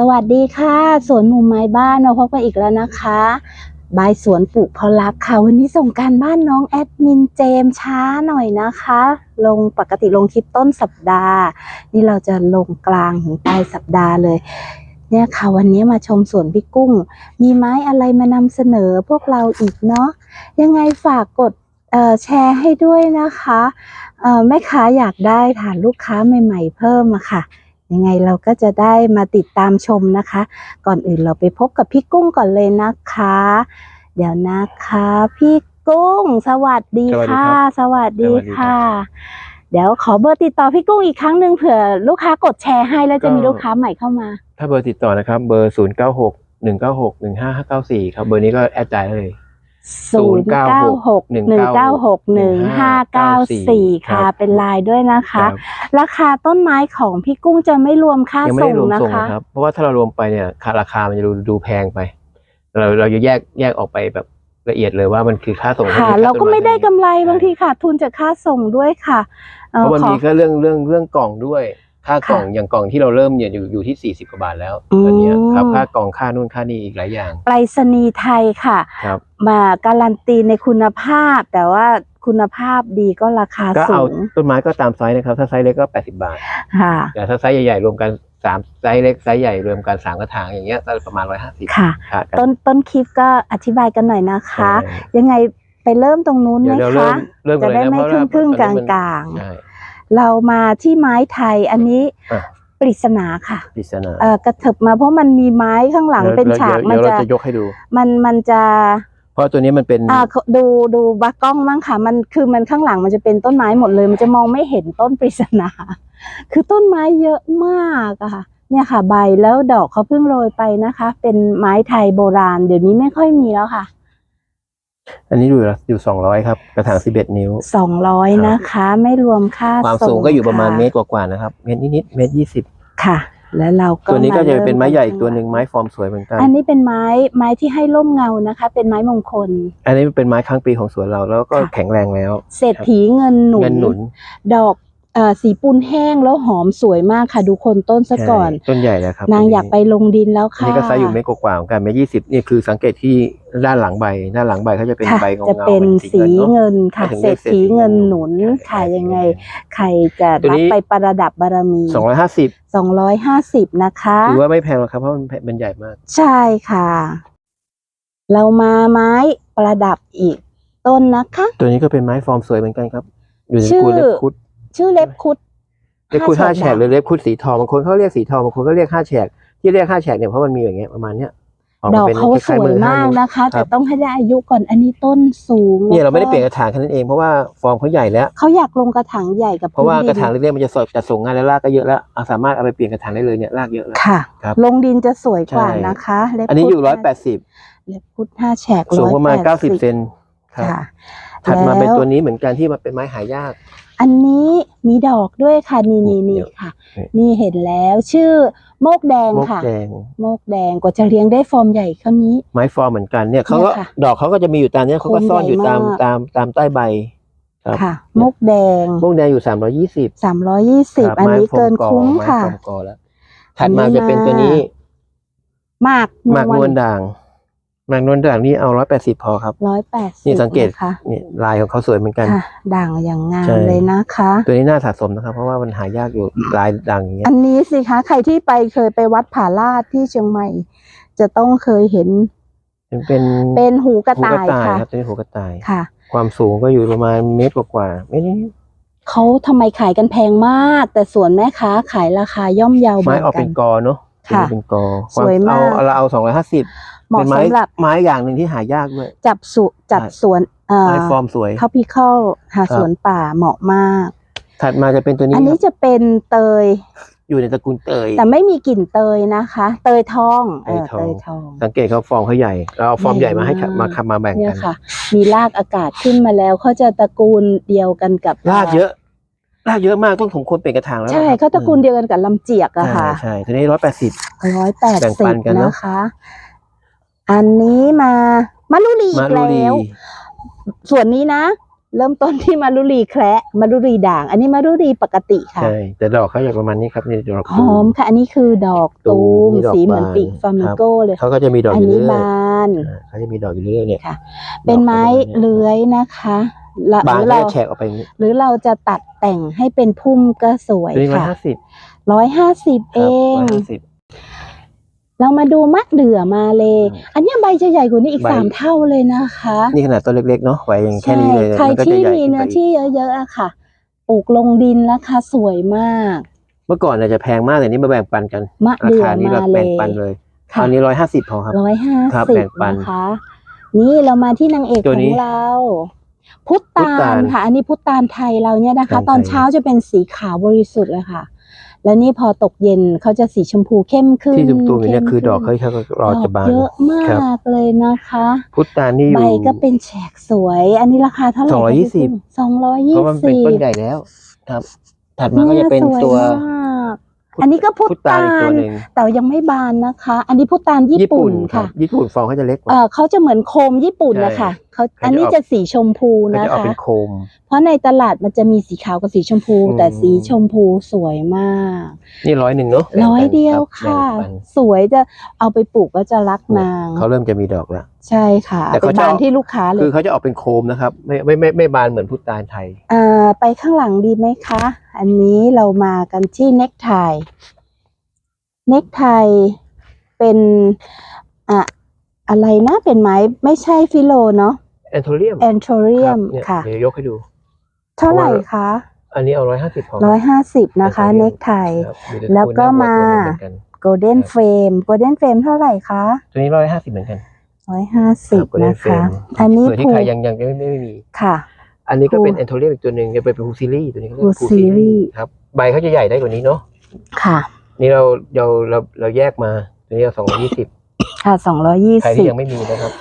สวัสดีค่ะ สวนมุมไม้บ้านมาพบกันอีกแล้วนะคะ บายสวนปลูกพอลักค่ะ วันนี้ส่งการบ้านน้องแอดมินเจมช้าหน่อยนะคะ ลงปกติลงคลิปต้นสัปดาห์ นี่เราจะลงกลางถึงปลายสัปดาห์เลย เนี่ยค่ะวันนี้มาชมสวนพี่กุ้ง มีไม้อะไรมานำเสนอพวกเราอีกเนาะยังไงฝากกดแชร์ให้ด้วยนะคะแม่ค้าอยากได้ฐานลูกค้าใหม่ ๆ เพิ่มอะค่ะ ยังไงเราก็จะได้มาติดตามชมนะคะ ก่อนอื่นเราไปพบกับพี่กุ้งก่อนเลยนะคะ เดี๋ยวนะคะ พี่กุ้ง สวัสดีสวัสดีค่ะครับสวัสดีสวัสดีครับค่ะ เดี๋ยวขอเบอร์ติดต่อพี่กุ้งอีกครั้งหนึ่งเผื่อลูกค้ากดแชร์ให้แล้วจะมีลูกค้าใหม่เข้ามา ถ้าเบอร์ติดต่อนะครับ เบอร์ 0 9 6 1 9 6 1 5 5 9 4 ครับ เบอร์นี้ก็แอดใจ ได้เลย0 9 6 1 9 6 1 5 9 4ค่ะครับเป็นไลน์ด้วยนะคะครับราคาต้นไม้ของพี่กุ้งจะไม่รวมค่ายังไม่ส่ได้งรวมนะส่งคะนะครับเพราะว่าถ้าเรารวมไปเนี่ยค่าราคามันจะดูดูแพงไป เราเราจะแยกแยกออกไปแบบละเอียดเลยว่ามันคือค่าส่งค่ะท่นี้เราก็ไม่ได้กำไรใช่บางทีขาดทุนจากค่าส่งด้วยค่ะอ่อเพราะมันขอมีก็เรื่องเรื่องเรื่องกล่องด้วย ค่ากล่องค่ะอย่างกล่องที่เราเริ่มเนี่ยอยู่อยู่ที่ 40กว่าบาทแล้วอืมตอนเนี้ยครับค่ากล่องค่านู่นค่านี่อีกหลายอย่างไปรษณีย์ไทยค่ะครับมาการันตีในคุณภาพ แต่ว่าคุณภาพดีก็ราคาก็สูเอางต้นไม้ก็ตามไซส์นะครับ ถ้าไซส์เล็กก็ 80 บาทค่ะแต่ถ้าไซส์ใหญ่ๆรวมกันสามไซส์เล็กไซส์ใหญ่รวมกันสามกระถางอย่างเงี้ยก็ประมาณร้อยห้าสิบค่ะค่ะต้นต้นคลิปก็อธิบายกันหน่อยนะคะใช่ยังไงไปเริ่มตรงนู้นไหเดี๋ยวมเดี๋ยวเริ่คะมเริ่มกัจะนเลยได้นะไม่เพครึ่ราะงว่าครึ่งตกอนลางนี้มันกลางใช่ๆ เรามาที่ไม้ไทยอันนี้อะ ปริศนาค่ะปริศนาเอ่อกระเถิบมาเพราะมันมีไม้ข้างหลังดี๋ยวเป็นฉากเดี๋มันยวเราจะจะยกให้ดู มันมันจะเพราะตัวนี้มันเป็นอ่าดูดูบักกล้องมั่งค่ะ มันคือมันข้างหลังมันจะเป็นต้นไม้หมดเลย มันจะมองไม่เห็นต้นปริศนา คือต้นไม้เยอะมากอะค่ะ เนี่ยค่ะ ใบแล้วดอกเขาเพิ่งโรยไปนะคะ เป็นไม้ไทยโบราณ เดี๋ยวนี้ไม่ค่อยมีแล้วค่ะ อันนี้อยู่อยู่สองร้อยครับ กระถางสิบเอ็ดนิ้ว สองร้อยครับนะคะ ไม่รวมค่าความสูงก็อยู่ประมาณค่เมตรกว่าๆนะครับ เมตรนิดๆเมตรยี่สิบค่ะ แล้วเราก็ตัวนี้ก็จะเป็นไม้ใหญ่อีกริ่ตัวหนึ่งไม้ฟอร์มสวยเหมือนกัน อันนี้เป็นไม้ไม้ที่ให้ร่มเงานะคะ เป็นไม้มงคล อันนี้เป็นไม้ค้างปีของสวนเราแล้วก็ค่ะแข็งแรงแล้ว เศรษฐีเงินหนุเงินหนุนดอกเอ่อ สีปูนแห้งแล้วหอมสวยมากค่ะ ดูคนต้นซะก่อนใช่ต้นใหญ่แล้วครับนางตัวอยากไปลงดินแล้วอันค่ะนี้ก็ไซส์อยู่เมตรกว่าๆเหมือนกันเมตรยี่สิบนี่คือสังเกตที่ด้านหลังใบด้านหลังใบเขาจะเป็นค่ะใบเงาจะเงาเป็นสีเนอะเงินค่ะถึงเศรรียษกฐีเงินหนุนใช่ค่ะยังไงใช่ใครจะตัวรับนี้ไปประดับบารมีสองร้อยห้าสิบสองร้อยห้าสิบนะคะถือว่าไม่แพงหรอกครับเพราะมันมันใหญ่มาก ใช่ค่ะ เรามาไม้ประดับอีกต้นนะคะ ตัวนี้ก็เป็นไม้ฟอร์มสวยเหมือนกันครับ อยู่ในชื่อกูเล็บคุด ชื่อเล็บคุดเล็บคุดห้าแฉกหรือด่างเล็บคุดสีทองบางคนเขาเรียกสีทองบางคนก็เรียกห้าแฉกที่เรียกห้าแฉกเนี่ยเพราะมันมีอย่างเงี้ยประมาณเนี้ยออกดมาอกเป็นเขาคสล้ายๆวยมือห้มากนิ้วนะคะครัแต่บต้องให้ได้อายุก่อนอันนี้ต้นสูงเนี่ยเราไม่ได้แวเปลี่ยนกระถางแค่นั้นเองเพราะว่าฟอร์มเขาใหญ่แล้วเขาอยากลงกระถางใหญ่กับเพราะว่าพื้นกระถางดินเล็กๆมันจะสดจะส่งงานแล้วรากก็เยอะแล้วอะสามารถเอาไปเปลี่ยนกระถางได้เลยเนี่ยรากเยอะแล้วค่ะครับลงดินจะสวยกว่าใช่นะคะเล็บอันนี้อยู่คุร้อยดแปดสิบเล็บพุดห้าแฉกสูงประมาณ180เก้าสิบเซน ครับค่ะถัดมาเป็นแล้วตัวนี้เหมือนกันที่มันเป็นไม้หายาก อันนี้มีดอกด้วยค่ะนี่นี่นี่นี่เดี๋ยวค่ะนี่นี่เห็นแล้วชื่อโมกแดงมกค่ะแดงโมกแดงกว่าจะเลี้ยงได้ฟอร์มใหญ่เท่านี้ ไม้ฟอร์มเหมือนกันเนี่ยเขาก็เนี่ยค่ะดอกเขาก็จะมีอยู่ตามเนี้ยเขาก็โคนซ่อนอยู่ใหญ่ตามมากตามตามใต้ใบครับค่ะโมกแดงพวกแดงอยู่สามร้อยี่สิบสามร้อยี่สิบอันนี้เกินคุ้มค่ะไม้ฟอร์มกอแล้วถัดมาจะเป็นตัวนี้หมากหมากนวลด่าง หมากนวลด่างนี่เอาร้อยแปดสิบพอครับ ร้อยแปดสิบนี่สังเกตค่ะนี่ลายของเขาสวยเหมือนกัน ค่ะ ด่างอย่างงามใช่ เลยนะคะ ตัวนี้น่าสะสมนะครับ เพราะว่ามันหายากอยู่ลายด่างอย่างเงี้ย อันนี้สิคะ ใครที่ไปเคยไปวัดผาลาดที่เชียงใหม่ จะต้องเคยเห็นมันเป็นเป็นหูกระหูต่ายค่ะ ครับตัวนี้หูกระต่าย ค่ะ ความสูงก็อยู่ประมาณเมตรกว่าๆเมตรนิดเขาทำไมขายกันแพงมาก แต่ส่วนแม่ค้าขายราคาย่อมเยาๆไม้บางออกกัเป็นน กอเนาะค่ะเป็นกอสวยมาก เอาเราเอาสองร้อยห้าสิบ เหมาะเป็นไม้สำหรับไม้อย่างหนึ่งที่หายากด้วย จับสุจัดใช่สวนเอ่อไม้ฟอร์มสวย ท็อปิคอลหาครับ สวนป่าเหมาะมาก ถัดมาจะเป็นตัวนี้อันนี้ครับจะเป็นเตย อยู่ในตระกูลเตย แต่ไม่มีกลิ่นเตยนะคะ เตยทองเออเตเตยยททออง ง สังเกตเขาฟอร์มเขาใหญ่เราเอาฟอร์มใหใหญ่ญ่มาให้มากมาคมาแบ่งเนี่กัยนค่ะ มีรากอากาศขึ้นมาแล้วเขาจะตระกูลเดียวกันกับรากเยอะรากเยอะมากต้องสมควรเปลี่ยนกระถางแล้วใช่ล่ะคบเขาตระกูลเดียวกันกับลำเจียกอะใช่ค่ะใช่ทีนี้ร้อยแปดสิบ ร้อยแปดแบ่งสิปับนกันเนอะ นะคะ อันนี้มามาลุลีอีมากลูรีแล้ว ส่วนนี้นะ เริ่มต้นที่มารุรีแคระมารุรีด่าง อันนี้มารุรีปกติค่ะใช่แต่ดอกเขาจะประมาณนี้ครับนี่ดอกหอมค่ะ อันนี้คือดอกตูมตูมนี่ดอกสีเหมือนบานปีกฟลามิงโก้เลยเขาก็จะมีดอกอัอนยู่นี้เรื่อยบานๆอ่าเขาจะมีดอกอยู่เรื่อยๆเนี่ยค่ะ เป็นไม้เลื้อยนะคะละหบานรือก็เราจะแฉกออกไปอย่างนี้หรือเราจะตัดแต่งให้เป็นพุ่มก็สวยตัวนี้ร้อยค่ะห้าสิบร้อยห้าสิบเองร้อยห้าสิบ เรามาดูมะเดื่อมาเลยอืมอันเนี้ยใบจะใหญ่กว่านี้อีกใบ สามเท่าเลยนะคะนี่ขนาดต้นเล็กๆเนาะไว้อย่างแค่นี้เลยใช่ใครมันก็จะที่ใหญ่มีขึ้นเนื้ไปอที่เยอะๆอะค่ะปลูกลงดินราคาสวยมากเมื่อก่อนเนี่ยจะแพงมากแต่นี้มาแบ่งปันกัน มะราเดื่อคานี้มาเราเลแบ่งยปันเลยค่ะ อันนี้ร้อยห้าสิบพอครับ ร้อยห้าครับสิแบ่บงปันนะคะ นี่เรามาที่นางเอกตัวขนี้องเรา พุทพุทธาธานนค่ะ อันนี้พุทธานไทยเราเนี่ยนะคะ พุทธานไทย ตอนเช้าจะเป็นสีขาวบริสุทธิ์เลยค่ะ แล้วนี่พอตกเย็นเขาจะสีชมพูเข้มขึ้นที่ตุ่มๆอยู่เนี่ยข้คือดอกขึ้เขานเขารอจะบานดกเยอะมาครับกเลยนะคะ พุทธานี่อใบยู่ก็เป็นแฉกสวย อันนี้ราคาเท่าไหร่สองร้อยยี่สิบสองร้อยเพยี่ราะว่ามันเป็นสิบต้นใหญ่แล้วครับ ถัดมาก็จะเป็นตัว อันนี้ก็พุทพุทธาธานอีกตัวนหนึ่งแต่ยังไม่บานนะคะ อันนี้พุทธานญี่ปุ่นรัค่ะบญี่ปุ่นฟองเขาจะเล็กกว่าเออเขาจะเหมือนโคมญี่ปุ่นใช่นะคะเขาเขาจะอันนี้ออกจะสีชมพูเขานะจะออกคะเป็นโคมเพราะในตลาดมันจะมีสีขาวกับสีชมพูอืมแต่สีชมพูสวยมาก นี่ร้อยหนึ่งเนาะร้อยเดียวแบ่งค่ะปันสวยจะเอาไปปลูกก็จะรักนางเขาเริ่มจะมีดอกแล้ว ใช่ค่ะแต่เป็เขานจะ บานเอาที่ลูกค้าเลคืยอเขาจะออกเป็นโคมนะครับ ไม่ไม่ไม่ไม่บานเหมือนพุทธานไทยอ่าไปข้างหลังดีไหมคะ อันนี้เรามากันที่เน็กไทเน็กไทเป็นอะอะไรนะเป็นไม้ไม่ใช่ฟิโลเนาะแอนโทเรียมแอนโทเรียมเนี่ยค่ะ เดี๋ยวยกให้ดู เท่าไหร่คะ อันนี้เอาร้อยห้าสิบพอร้อยห้าสิบนะคะ Anthurium เน็กไท ครับเดี๋ยแล้วก็ดูหน้มาวัวตัวหนึ่งเหอนกัน โกลเด้นเฟรมโกลเด้นเฟรมเท่าไหร่คะ ตัวนี้ร้อยห้าสิบเหมือนกัน ร้อยห้าสิบรับ Golden นะคะ Frame อันนี้เผื่อที่ผูใครยังยังไม่ไม่ไม่มีค่ะ อันนี้ก็ภูเป็นแอนโทเรียมอีกตัวหนึ่งจะเป็นภูซิลี่ตัวนี้เขาเรียกภูซิลี่ครับ ใบเขาจะใหญ่ได้กว่านี้เนาะค่ะ นี่เราเราเราเราแยกมาตัวนี้เราสองร้อยี่สิบค่ะสองร้อยยี่ใครสิที่บยังไม่มีนะครับ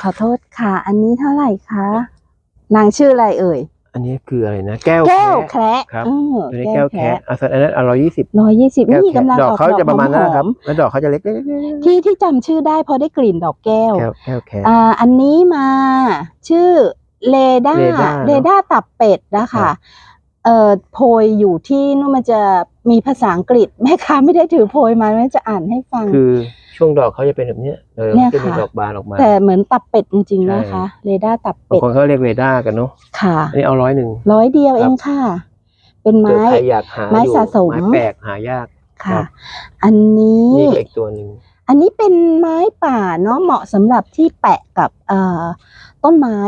ขอโทษค่ะ อันนี้เท่าไหร่คะนางชื่ออะไรเอ่ย อันนี้คืออะไรนะ แก้วแก้วแคะแคระครับเออตัวนี้แก้วแคะอะส่วนอันนั้นร้อยยี่สิบร้อยยี่สิบแก้วนี่แคะกำลังดอกออกเขาดอกจะประมาณนั้นหนะครับอมแล้วดอกเขาจะเล็กๆๆที่ที่จำชื่อได้เพราะได้กลิ่นดอกแก้ว แก้วแก้วแคะอ่าอันนี้มาชื่อเลด้าเรด้าเรด้าตับเป็ดนะครัคะบเอ่อโพยอยู่ที่นู่นมันจะมีภาษาอังกฤษแม่ค้าไม่ได้ถือโพยมาแม่จะอ่านให้ฟังคือ ช่วงดอกเขาจะเป็นแบบเนี้ยเออเนี่ยจะมีค่ะ ดอกบานออกมา แต่เหมือนตับเป็ดจริงๆใช่นะคะ เรด้าตับบางเป็ดคนเขาเรียกเรดาร์กันเนาะค่ะ อันนี้เอาร้อยหนึ่ง ร้อยเดียวคเอรับงค่ะ เป็นเผื่อไม้ ใครอยากหาไม้อยู่สะสม ไม้แปลกหายาก ครัค่ะ บ อันนี้ นี่ก็อีกตัวหนึ่ง อันนี้เป็นไม้ป่าเนาะเหมาะสำหรับที่แปะกับเอ่อต้นไม้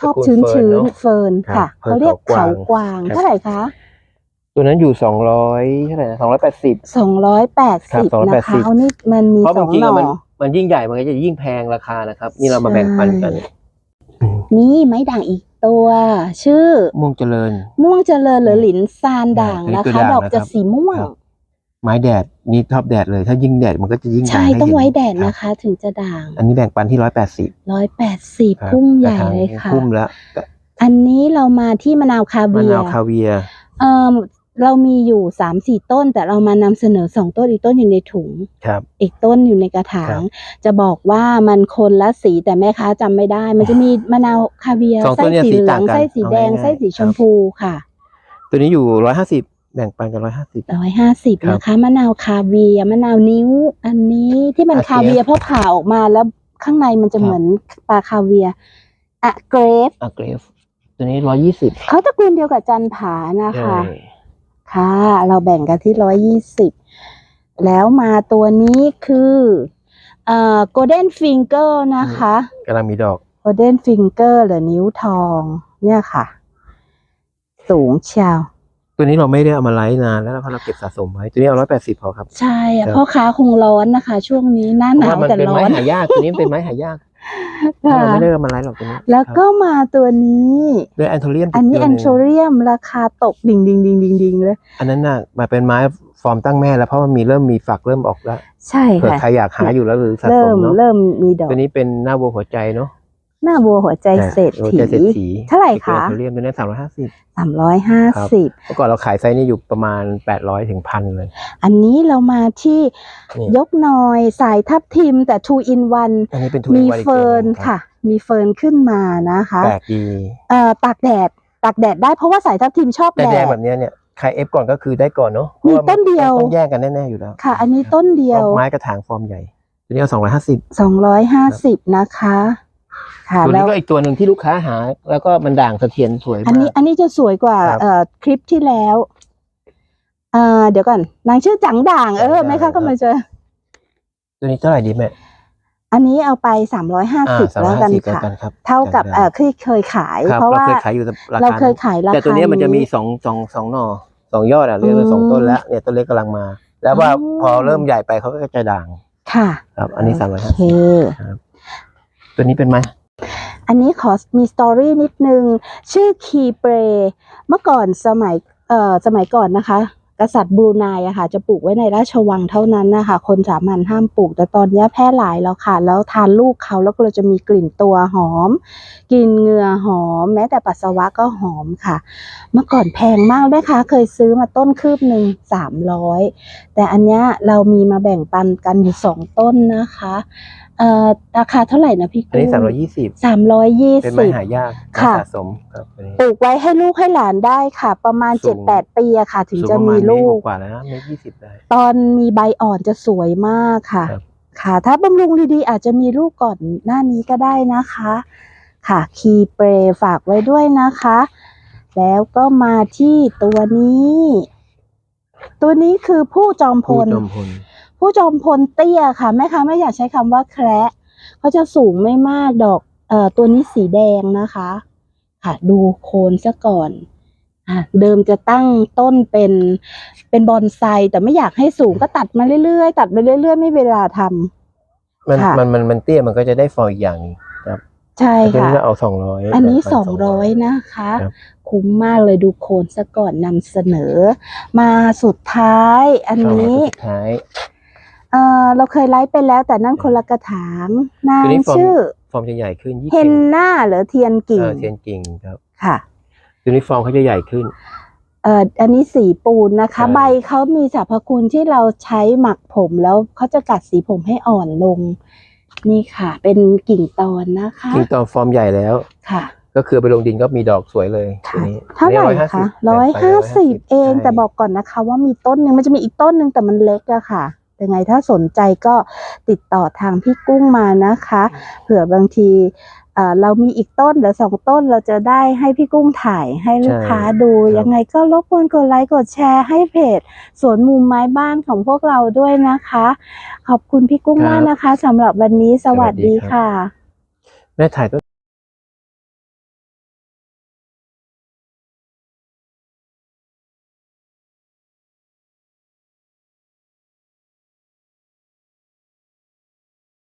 ชอบชื้นชื้นๆเฟิร์นค่ะเขาเรียกเขากวางเท่าไหร่คะ ตัวนั้นอยู่สองร้อยเท่าไหร่นะสองร้อยแปดสิบ สองร้อยแปดครัสิบบ280 นะคะเอานี่มันมีเพราะสบาองงทีหน่อมันมันยิ่งใหญ่มันก็จะยิ่งแพงราคานะครับ นี่เรามาแบ่งปันกันใช่นี่ไม้ด่างอีกตัว ชื่อ ม่วงเจริญ ม่วงเจริญหรือหลินซานด่างอันนี้นะคือคะ ด่างดอกจะนะครับ สีม่วงครับไม้แดดนี่ชอบแดดเลย ถ้ายิ่งแดดมันก็จะยิ่งใช่ด่างให้ต้องเห็นไว้แดดครับนะคะ ถึงจะด่างอันนี้แบ่งปันที่ร้อยแปดสิบร้อยแปดสิบพุ่มใหญ่เลยค่ะ พุ่มแล้วอันนี้เรามาที่มะนาวคามะเวียนาวร์คาเวียร์เอ่อ เรามีอยู่สามสี่ต้น แต่เรามานำเสนอสองต้นอีกต้นอยู่ในถุง ครับ อีกต้นอยู่ในกระถาครัง บ จะบอกว่ามันคนละสีแต่แม่ค้าจำไม่ได้ มันจะมีมะนาวคาเวียร์สองต้ไส้นเนี่ยสีสีเหลืต่าองงกันไส้สีแดงเอาง่ายๆ ไส้สีชครัมบพูค่ะตัวนี้อยู่ร้อยห้าสิบแบ่งปันกันร้อยห้าสิบ ร้อยห้าสิบครับนะคะมะนาวคาเวียร์มะนาวนิ้ว อันนี้ที่มันอะคาเวียร์เพราะผ่าออกมาแล้วข้างในมันจะครับ เหมือนปลาคาเวียร์อะเกรฟอะเกรฟตัวนี้ร้อยยี่สิบเขาตระกูลเดียวกับจันผานะคะ ค่ะ เราแบ่งกันที่ร้อยยี่สิบแล้วมาตัวนี้คือเอ่อ golden finger นะคะกำลังมีดอก golden finger หรือนิ้วทองเนี่ยค่ะ สูงเชียวตัวนี้เราไม่ได้เอามาไลฟ์นานแล้วเพราะเราเก็บสะสมไว้ตัวนี้เอาร้อยแปดสิบพอครับ ใช่อะครับพ่อค้าคงร้อนนะคะ ช่วงนี้หน้าเพหราะนาวว่ามันแต่เป็นร้อไม้นหายากตัวนี้เป็นไม้หายากค่ะ เราไม่ได้เอามาไลฟ์หรอกตัวนี้แล้วก็มาตัวนี้ด้วยแอนโทเรียมอันนี้แอนโทเรียมราคาตกดิ่งดิ่งดิ่งดิ่งดิ่งเลย อันนั้นน่ะมาเป็นไม้ฟอร์มตั้งแม่แล้วเพราะมันมีเริ่มมีฝักเริ่มออกแล้ว ใช่เผื่อค่ะใครอยากหาอยู่แล้วหรือสะสเริ่มมเนาะเริ่มมีดอกตัวนี้เป็นหน้าวัวหัวใจเนาะ หน้าบัวหัวใจเศรษหัวฐีใจเศรษฐีเท่าไหร่ที่เป็นคะแอนโทเรียมตัวนี้สามร้อยห้าสิบสามร้อยห้าครับสิบเมื่อก่อนเราขายไซส์นี้อยู่ประมาณแปดร้อยถึงพันเลย อันนี้เรามาที่นี่ยกหน่อยสายทับทิมแต่ two in one อันนี้เป็นทุมีนวันอีกตัวเฟิร์นหงรับค่ะ มีเฟิร์นขึ้นมานะคะแปลกดีเอ่อตากแดดตากแดดได้เพราะว่าสายทับทิมชอบแต่แดแดงดแบบเนี้ยเนี่ยใครเอฟก่อนก็คือได้ก่อนเนาะมีพราะาต้นเดียวต้องแย่งกันแน่ๆอยู่แล้วค่ะ อันนี้ต้นเดียวไม้กระถางฟอร์มใหญ่ตัวนี้เอาสองร้อยห้าสิบสองร้อยห้าสิบนะคะ ค่ะตัวแล้นี้วก็อีกตัวหนึ่งที่ลูกค้าหา แล้วก็มันด่างเสถียรสวยอันมานี้ก อันนี้จะสวยกว่าครับเอ่อคลิปที่แล้วเอ่อเดี๋ยวก่อนนางชื่อจังด่างเออจังด่างไหมคะก็มาเจอ ตัวนี้เท่าไหร่ดีแม่อันนี้เอาไปสามร้อยห้าอ่าสิบสามแล้วร้อยกัห้านสิบแล้วค่ะ กันครับเท่ากับจังด่างเอ่อที่เคยขาย ครับเพราะว่าเราเคยขายอยู่ราคาเราเคยขายราคา แต่ตัวเนี้ยมันจะมีสองสองสองหน่อสองยอดอะเรียกว่าอืมสองต้นแล้วเนี่ยต้นเล็กกำลังมา แล้วว่าอ๋อ พอเริ่มใหญ่ไปเขาก็จะด่างค่ะ ครับ อันนี้สามร้อยโอห้าเคสิบ ตัวนี้เป็นไหมอันนี้ขอมีสตอรี่นิดนึง ชื่อคีเปรเมื่อก่อนสมัยเอ่อสมัยก่อนนะคะ กษัตริย์บรูไนอะค่ะ จะปลูกไว้ในราชวังเท่านั้นนะคะ คนสามัญห้ามปลูก แต่ตอนนี้แพร่หลายแล้วค่ะ แล้วทานลูกเขาแล้วก็เราจะมีกลิ่นตัวหอม กลิ่นเหงื่อหอม แม้แต่ปัสสาวะก็หอมค่ะ เมื่อก่อนแพงมากแม่ค้าเคยซื้อมาต้นคืบหนึ่งสามร้อยแต่อันเนี้ยเรามีมาแบ่งปันกันอยู่สองต้นนะคะ เอ่อราคาเท่าไหร่นะพี่อันนี้กุ้งสามร้อยยี่สิบสามร้อยยี่เป็นสิไม้บหายากค่ะไม้สะสมครับอันนี้ ปลูกไว้ให้ลูกให้หลานได้ค่ะ ประมาณสูเจ็ดงแปดปีอะค่ะ ถึงสูงจะประมีมาณเมลูตรกกว่าๆแล้วนะเมตรยี่สิบได้ ตอนมีใบอ่อนจะสวยมากค่ะ ครับ ค่ะ ถ้าบำรุงดีๆอาจจะมีลูกก่อนหน้านี้ก็ได้นะคะ ค่ะ คีเปรฝากไว้ด้วยนะคะ แล้วก็มาที่ตัวนี้ ตัวนี้คือผู้จอมพผู้ล จอมพล ผู้จอมพลเตี้ยค่ะแม่ค้าไม่อยากใช้คำว่าแคระเขาจะสูงไม่มากดอกเอ่อตัวนี้สีแดงนะคะ ค่ะ ดูโคนซะก่อนอะเดิมจะตั้งต้นเป็นเป็นบอนไซแต่ไม่อยากให้สูงก็ตัดมาเรื่อยๆ ตัดไปเรื่อยๆ ไม่เวลาทำมันค่ะมันมันมันเตี้ยมันก็จะได้ฟอร์อีกอย่างหนึงครับ ใช่แต่ตัวค่ะนี้ก็เอาสองร้อยอันนี้สองร้อยนะคะครับคุ้มมากเลยดูโคนซะก่อนนำเสนอ มาสุดท้าย อันนี้สุดท้ายเออเราเคยไลฟ์ไปแล้ว แต่นั่นคนละกระถางนางตัวนี้ฟอร์มชื่อฟอร์มจะใหญ่ขึ้นยี่เฮนนาหรือเทียนกิ่งเออเทียนกิ่งครับค่ะตัวนี้ฟอร์มเขาจะใหญ่ขึ้นเอ่ออันนี้สีปูนนะคะใช่ใบเขามีสรรพคุณที่เราใช้หมักผมแล้วเขาจะกัดสีผมให้อ่อนลง นี่ค่ะ เป็นกิ่งตอนนะคะ กิ่งตอนฟอร์มใหญ่แล้วค่ะ ก็คือไปลงดินก็มีดอกสวยเลยตัวค่ะนี้เท่าไหร่นี่คะ150ร้อยห้าสิบ150เองใช่แต่บอกก่อนนะคะ ว่ามีต้นหนึ่งมันจะมีอีกต้นหนึ่งแต่มันเล็กอะค่ะ ยังไงถ้าสนใจก็ติดต่อทางพี่กุ้งมานะคะ เผื่อบางทีเอ่อเรามีอีกต้นหรือสองต้นเราจะได้ให้พี่กุ้งถ่ายให้ลูกค้าดูครับยังไงก็รบกวนกดไลค์กดแชร์ให้เพจสวนมุมไม้บ้านของพวกเราด้วยนะคะ ขอบคุณพี่กุ้งมากนะคะสำหรับวันนี้สวัสดีค่ะ แม่ถ่ายต้น